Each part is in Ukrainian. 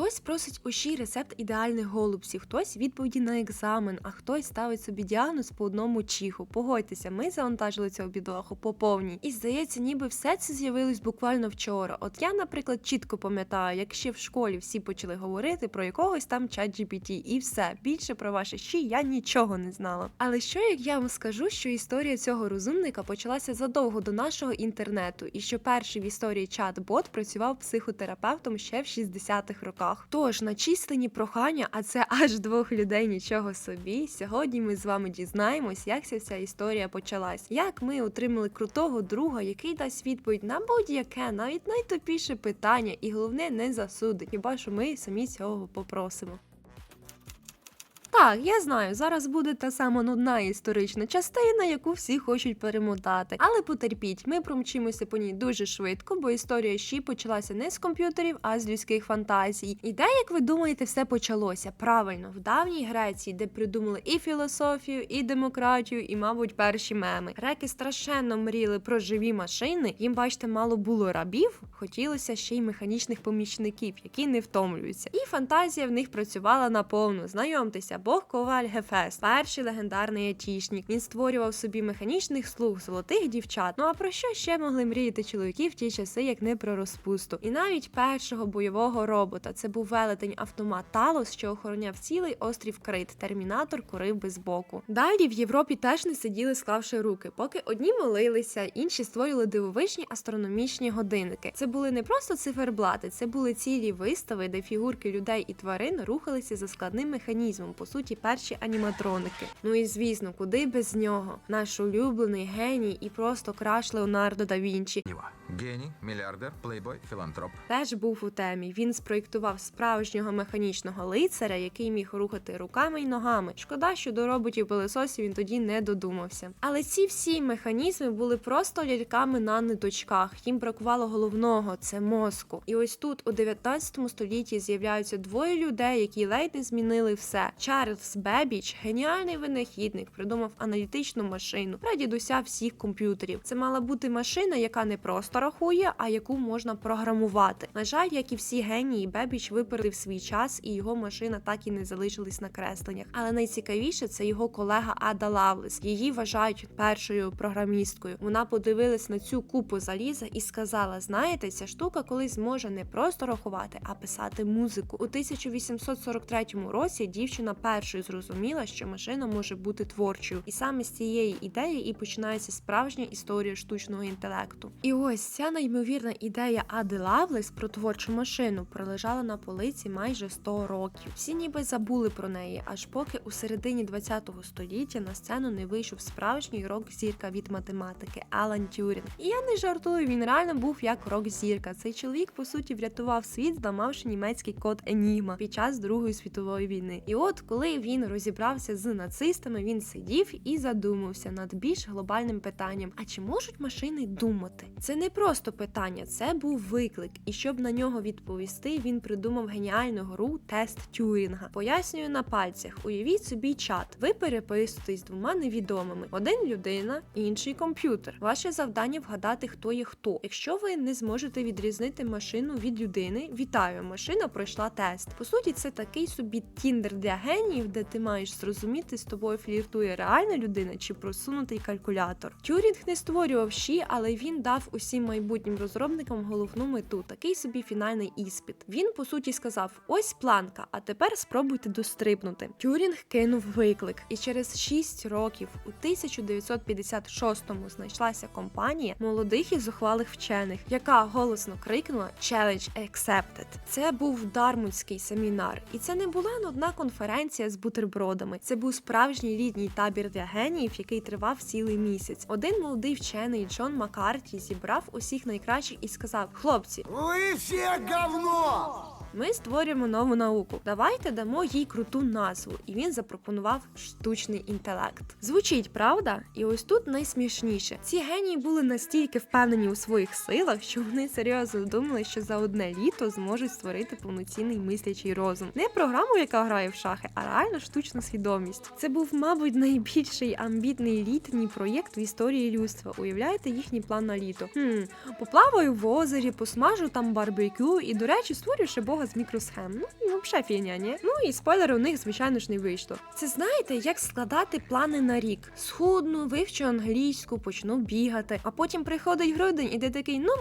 Хтось просить ощій рецепт ідеальних голубців, хтось відповіді на екзамен, а хтось ставить собі діагноз по одному чиху. Погодьтеся, ми завантажили цього бідолаху по повній. І здається, ніби все це з'явилось буквально вчора. От я, наприклад, чітко пам'ятаю, як ще в школі всі почали говорити про якогось там чат GPT, і все більше про ваші щі я нічого не знала. Але що як я вам скажу, що історія цього розумника почалася задовго до нашого інтернету, і що перший в історії чат-бот працював психотерапевтом ще в 60-х роках. Тож на численні прохання, а це аж двох людей нічого собі. Сьогодні ми з вами дізнаємось, як ця вся історія почалась, як ми отримали крутого друга, який дасть відповідь на будь-яке, навіть найтупіше питання, і головне не засудить. Хіба що ми самі цього попросимо. Так, я знаю, зараз буде та сама нудна історична частина, яку всі хочуть перемотати. Але потерпіть, ми промчимося по ній дуже швидко, бо історія щі почалася не з комп'ютерів, а з людських фантазій. І де, як ви думаєте, все почалося? Правильно, в давній Греції, де придумали і філософію, і демократію, і, мабуть, перші меми. Греки страшенно мріяли про живі машини. Їм, бачите, мало було рабів, хотілося ще й механічних помічників, які не втомлюються. І фантазія в них працювала наповну. Знайомтеся, Бог Коваль Гефест, перший легендарний айтішник. Він створював собі механічних слуг, золотих дівчат. Ну а про що ще могли мріяти чоловіки в ті часи, як не про розпусту? І навіть першого бойового робота це був велетень автомат Талос, що охороняв цілий острів Крит. Термінатор курив без боку. Далі в Європі теж не сиділи, склавши руки, поки одні молилися, інші створювали дивовижні астрономічні годинники. Це були не просто циферблати, це були цілі вистави, де фігурки людей і тварин рухалися за складним механізмом. По суті, перші аніматроники. Ну і звісно, куди без нього? Наш улюблений геній і просто краш Леонардо да Вінчі. Него. Гений, миллиардер, плейбой, филантроп. Теж був у темі. Він спроєктував справжнього механічного лицаря, який міг рухати руками й ногами. Шкода, що до роботів пилососів він тоді не додумався. Але ці всі механізми були просто ляльками на ниточках. Їм бракувало головного це мозку. І ось тут, у 19 столітті, з'являються двоє людей, які ледь не змінили все. Чарльз Бебіч, геніальний винахідник, придумав аналітичну машину, прадідуся всіх комп'ютерів. Це мала бути машина, яка не просто рахує, а яку можна програмувати. На жаль, як і всі генії, Бебіч випередив свій час, і його машина так і не залишилась на кресленнях. Але найцікавіше це його колега Ада Лавлес. Її вважають першою програмісткою. Вона подивилась на цю купу заліза і сказала: знаєте, ця штука колись зможе не просто рахувати, а писати музику. У 1843 році дівчина першою зрозуміла, що машина може бути творчою, і саме з цієї ідеї і починається справжня історія штучного інтелекту. І ось ця неймовірна ідея Ади Лавлес про творчу машину пролежала на полиці майже 100 років. Всі ніби забули про неї, аж поки у середині 20 століття на сцену не вийшов справжній рок-зірка від математики Алан Тюрінг. І я не жартую, він реально був як рок-зірка. Цей чоловік по суті врятував світ, зламавши німецький код Енігма під час Другої світової війни. І от коли він розібрався з нацистами, він сидів і задумався над більш глобальним питанням: а чи можуть машини думати? Це не просто питання, це був виклик. І щоб на нього відповісти, він придумав геніальну гру тест Тюрінга. Пояснюю на пальцях. Уявіть собі чат. Ви переписуєтесь двома невідомими: один людина, інший комп'ютер. Ваше завдання вгадати, хто є хто. Якщо ви не зможете відрізнити машину від людини, вітаю, машина пройшла тест. По суті, це такий собі тіндер для геніїв, де ти маєш зрозуміти, з тобою фліртує реальна людина чи просунутий калькулятор. Тюрінг не створював щі, але він дав усім майбутнім розробникам головну мету, такий собі фінальний іспит. Він по суті сказав: ось планка, а тепер спробуйте дострибнути. Тюрінг кинув виклик, і через 6 років, у 1956-му, знайшлася компанія молодих і зухвалих вчених, яка голосно крикнула «Challenge accepted». Це був дармутський семінар, і це не була нудна конференція з бутербродами. Це був справжній літній табір для геніїв, який тривав цілий місяць. Один молодий вчений Джон Маккарті зібрав усіх найкращих і сказав: Хлопці, ви все говно! Ми створюємо нову науку. Давайте дамо їй круту назву. І він запропонував штучний інтелект. Звучить, правда? І ось тут найсмішніше. Ці генії були настільки впевнені у своїх силах, що вони серйозно думали, що за одне літо зможуть створити повноцінний мислячий розум. Не програму, яка грає в шахи, а реально штучну свідомість. Це був, мабуть, найбільший амбітний літній проєкт в історії людства. Уявляєте їхній план на літо? Хм, поплаваю в озері, посмажу там барбекю і, до речі, створю ще бога дорога з мікросхем. Ну, взагалі ні? Ну і спойлер у них, звичайно ж, не вийшло. Це знаєте, як складати плани на рік. Схудну, вивчу англійську, почну бігати, а потім приходить грудень, і ти такий, ну.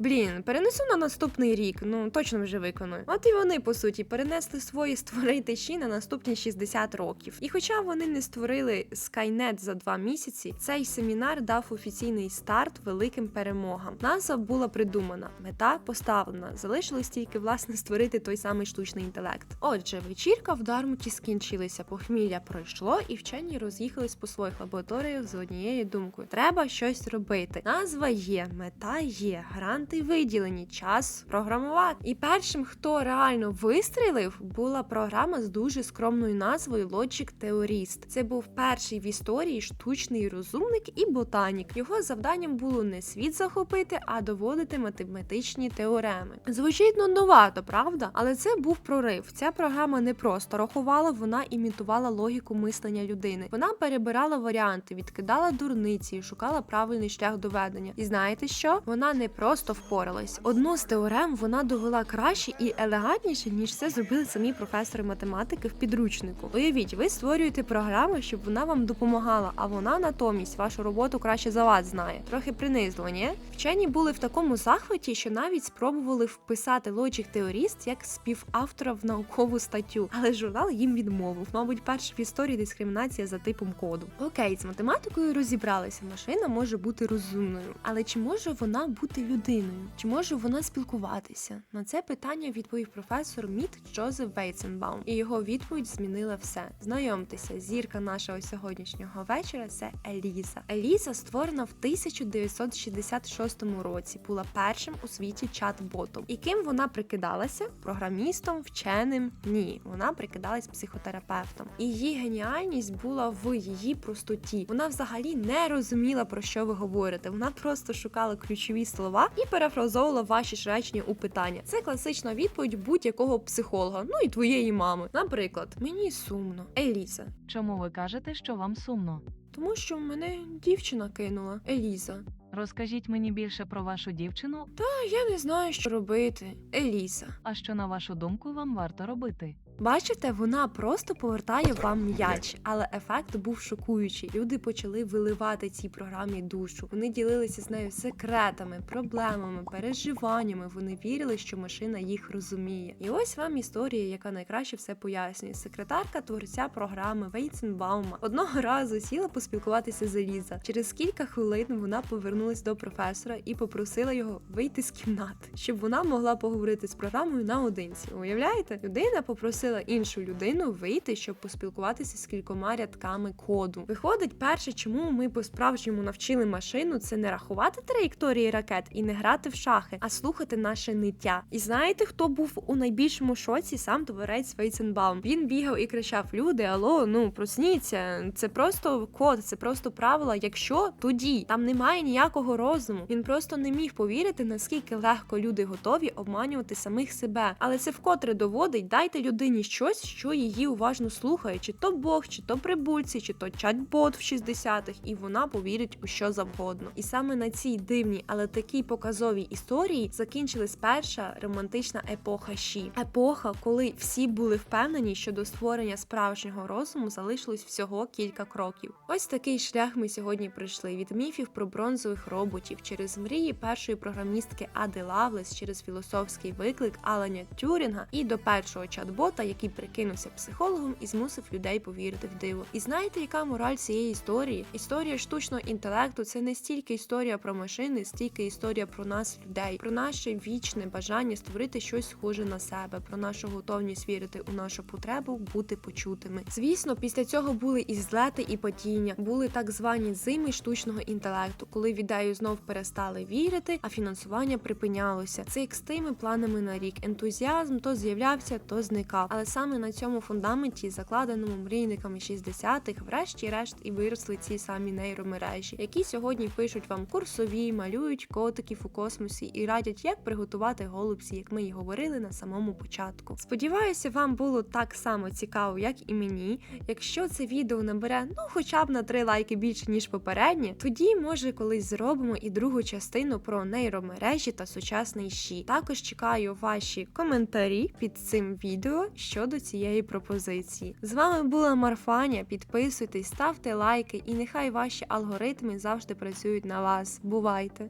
Блін, перенесу на наступний рік, ну точно вже виконую. От і вони, по суті, перенесли свої створити щі на наступні 60 років. І хоча вони не створили Skynet за два місяці, цей семінар дав офіційний старт великим перемогам. Назва була придумана, мета поставлена. Залишилось тільки власне створити той самий штучний інтелект. Отже, вечірка в Дармуті скінчилася, похмілля пройшло, і вчені роз'їхались по своїх лабораторіях з однією думкою: треба щось робити. Назва є, мета є, гранти виділені, час програмувати. І першим, хто реально вистрілив, була програма з дуже скромною назвою Logic Theorist. Це був перший в історії штучний розумник і ботанік. Його завданням було не світ захопити, а доводити математичні теореми. Звучить нудновато, правда? Але це був прорив. Ця програма не просто рахувала, вона імітувала логіку мислення людини. Вона перебирала варіанти, відкидала дурниці шукала правильний шлях доведення. І знаєте що? Вона не просто впоралась. Одну з теорем вона довела краще і елегантніше, ніж це зробили самі професори математики в підручнику. Уявіть, ви створюєте програму, щоб вона вам допомагала, а вона натомість вашу роботу краще за вас знає. Трохи принизливо, ні? Вчені були в такому захваті, що навіть спробували вписати Logic Theorist як співавтора в наукову статтю, але журнал їм відмовив. Мабуть, перша в історії дискримінація за типом коду. Окей, з математикою розібралися. Машина може бути розумною, але чи може вона бути людиною? Чи може вона спілкуватися? На це питання відповів професор Міт Джозеф Вейценбаум, і його відповідь змінила все. Знайомтеся, зірка нашого сьогоднішнього вечора це Еліза. Еліза створена в 1966 році. Була першим у світі чат-ботом. І ким вона прикидалася? Програмістом, вченим? Ні, вона прикидалась психотерапевтом. Її геніальність була в її простоті. Вона взагалі не розуміла про що ви говорите. Вона просто шукала ключові слова і перефразовувала ваші ж речення у питання. Це класична відповідь будь-якого психолога, ну і твоєї мами. Наприклад, мені сумно, Еліза. Чому ви кажете, що вам сумно? Тому що мене дівчина кинула, Еліза. Розкажіть мені більше про вашу дівчину, А я не знаю, що робити, Еліза. а що на вашу думку вам варто робити. Бачите, вона просто повертає вам м'яч, але ефект був шокуючий. Люди почали виливати цій програмі душу. Вони ділилися з нею секретами, проблемами, переживаннями. Вони вірили, що машина їх розуміє. І ось вам історія, яка найкраще все пояснює. Секретарка творця програми Вейценбаума одного разу сіла поспілкуватися з Еліза. Через кілька хвилин вона повернулась до професора і попросила його вийти з кімнати, щоб вона могла поговорити з програмою наодинці. Уявляєте? Людина попросила іншу людину вийти, щоб поспілкуватися з кількома рядками коду. Виходить, перше, чому ми по-справжньому навчили машину, це не рахувати траєкторії ракет і не грати в шахи, а слухати наше ниття. І знаєте, хто був у найбільшому шоці? Сам творець Вейценбаум. Він бігав і кричав: Люди, алло, ну просніться, це просто код, це просто правила. Якщо тоді там немає ніякого розуму. Він просто не міг повірити, наскільки легко люди готові обманювати самих себе. Але це вкотре доводить, дайте людині щось, що її уважно слухає, чи то Бог, чи то прибульці, чи то чат-бот в 60-х, і вона повірить у що завгодно. І саме на цій дивній, але такій показовій історії закінчилась перша романтична епоха Ші. Епоха, коли всі були впевнені, що до створення справжнього розуму залишилось всього кілька кроків. Ось такий шлях ми сьогодні пройшли від міфів про бронзових роботів через мрії першої програмістки Ади Лавлес, через філософський виклик Аланя Тюрінга і до першого чат-бота, який прикинувся психологом і змусив людей повірити в диво. І знаєте, яка мораль цієї історії? Історія штучного інтелекту це не стільки історія про машини, стільки історія про нас, людей, про наше вічне бажання створити щось схоже на себе, про нашу готовність вірити у нашу потребу бути почутими. Звісно, після цього були і злети, і падіння, були так звані зими штучного інтелекту, коли в ідею знов перестали вірити, а фінансування припинялося. Це як з тими планами на рік. Ентузіазм то з'являвся, то зникав. Але саме на цьому фундаменті, закладеному мрійниками 60-х, врешті-решт і виросли ці самі нейромережі, які сьогодні пишуть вам курсові, малюють котиків у космосі і радять, як приготувати голубці, як ми й говорили на самому початку. Сподіваюся, вам було так само цікаво, як і мені. Якщо це відео набере ну хоча б на 3 лайки більше ніж попереднє, тоді може колись зробимо і другу частину про нейромережі та сучасний щі. Також чекаю ваші коментарі під цим відео щодо цієї пропозиції. З вами була Марфаня. Підписуйтесь, ставте лайки, і нехай ваші алгоритми завжди працюють на вас. Бувайте!